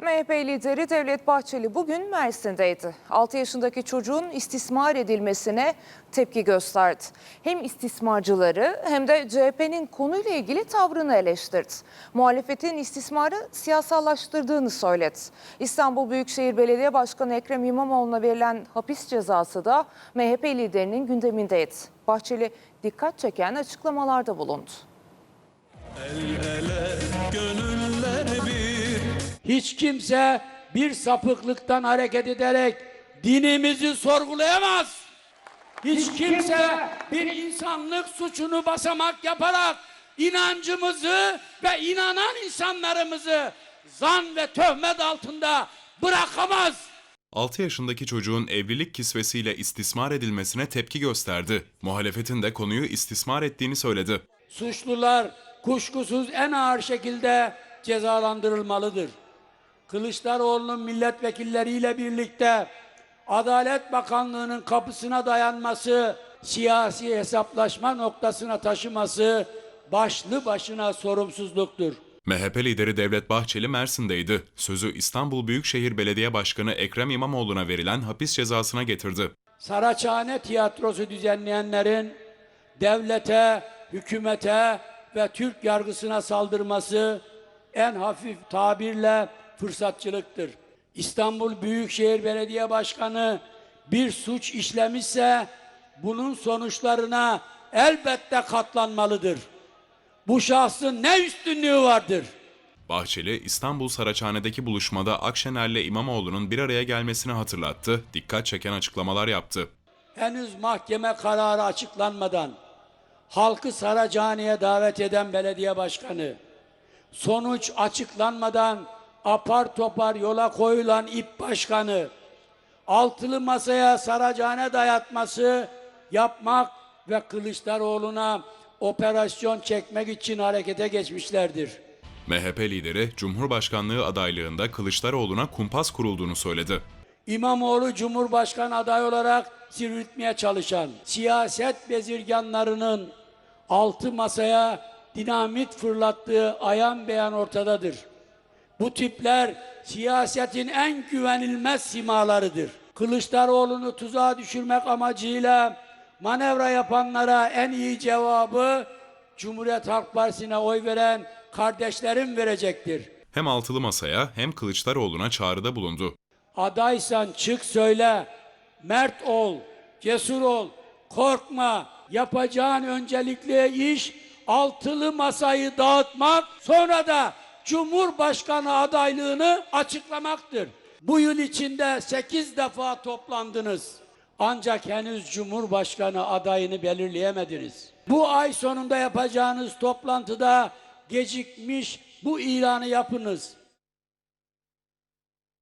MHP lideri Devlet Bahçeli bugün Mersin'deydi. 6 yaşındaki çocuğun istismar edilmesine tepki gösterdi. Hem istismarcıları hem de CHP'nin konuyla ilgili tavrını eleştirdi. Muhalefetin istismarı siyasallaştırdığını söyledi. İstanbul Büyükşehir Belediye Başkanı Ekrem İmamoğlu'na verilen hapis cezası da MHP liderinin gündemindeydi. Bahçeli dikkat çeken açıklamalarda bulundu. Gönüller bir Hiç kimse bir sapıklıktan hareket ederek dinimizi sorgulayamaz. Hiç kimse bir insanlık suçunu basamak yaparak inancımızı ve inanan insanlarımızı zan ve töhmet altında bırakamaz. 6 yaşındaki çocuğun evlilik kisvesiyle istismar edilmesine tepki gösterdi. Muhalefetin de konuyu istismar ettiğini söyledi. Suçlular kuşkusuz en ağır şekilde cezalandırılmalıdır. Kılıçdaroğlu'nun milletvekilleriyle birlikte Adalet Bakanlığı'nın kapısına dayanması, siyasi hesaplaşma noktasına taşıması başlı başına sorumsuzluktur. MHP lideri Devlet Bahçeli Mersin'deydi. Sözü İstanbul Büyükşehir Belediye Başkanı Ekrem İmamoğlu'na verilen hapis cezasına getirdi. Saraçhane tiyatrosu düzenleyenlerin devlete, hükümete ve Türk yargısına saldırması en hafif tabirle fırsatçılıktır. İstanbul Büyükşehir Belediye Başkanı bir suç işlemişse bunun sonuçlarına elbette katlanmalıdır. Bu şahsın ne üstünlüğü vardır? Bahçeli, İstanbul Saraçhane'deki buluşmada Akşener'le İmamoğlu'nun bir araya gelmesini hatırlattı, dikkat çeken açıklamalar yaptı. henüz mahkeme kararı açıklanmadan halkı Saracahane'ye davet eden belediye başkanı, sonuç açıklanmadan apar topar yola koyulan ip başkanı, altılı masaya Saracahane dayatması yapmak ve Kılıçdaroğlu'na operasyon çekmek için harekete geçmişlerdir. MHP lideri, Cumhurbaşkanlığı adaylığında Kılıçdaroğlu'na kumpas kurulduğunu söyledi. İmamoğlu Cumhurbaşkanı adayı olarak sivriltmeye çalışan siyaset bezirganlarının altı masaya dinamit fırlattığı ayan beyan ortadadır. Bu tipler siyasetin en güvenilmez simalarıdır. Kılıçdaroğlu'nu tuzağa düşürmek amacıyla manevra yapanlara en iyi cevabı Cumhuriyet Halk Partisi'ne oy veren kardeşlerim verecektir. Hem altılı masaya hem Kılıçdaroğlu'na çağrıda bulundu. Adaysan çık söyle. Mert ol, cesur ol, korkma. Yapacağın öncelikli iş altılı masayı dağıtmak, sonra da Cumhurbaşkanı adaylığını açıklamaktır. Bu yıl içinde 8 defa toplandınız. Ancak henüz Cumhurbaşkanı adayını belirleyemediniz. Bu ay sonunda yapacağınız toplantıda gecikmiş bu ilanı yapınız.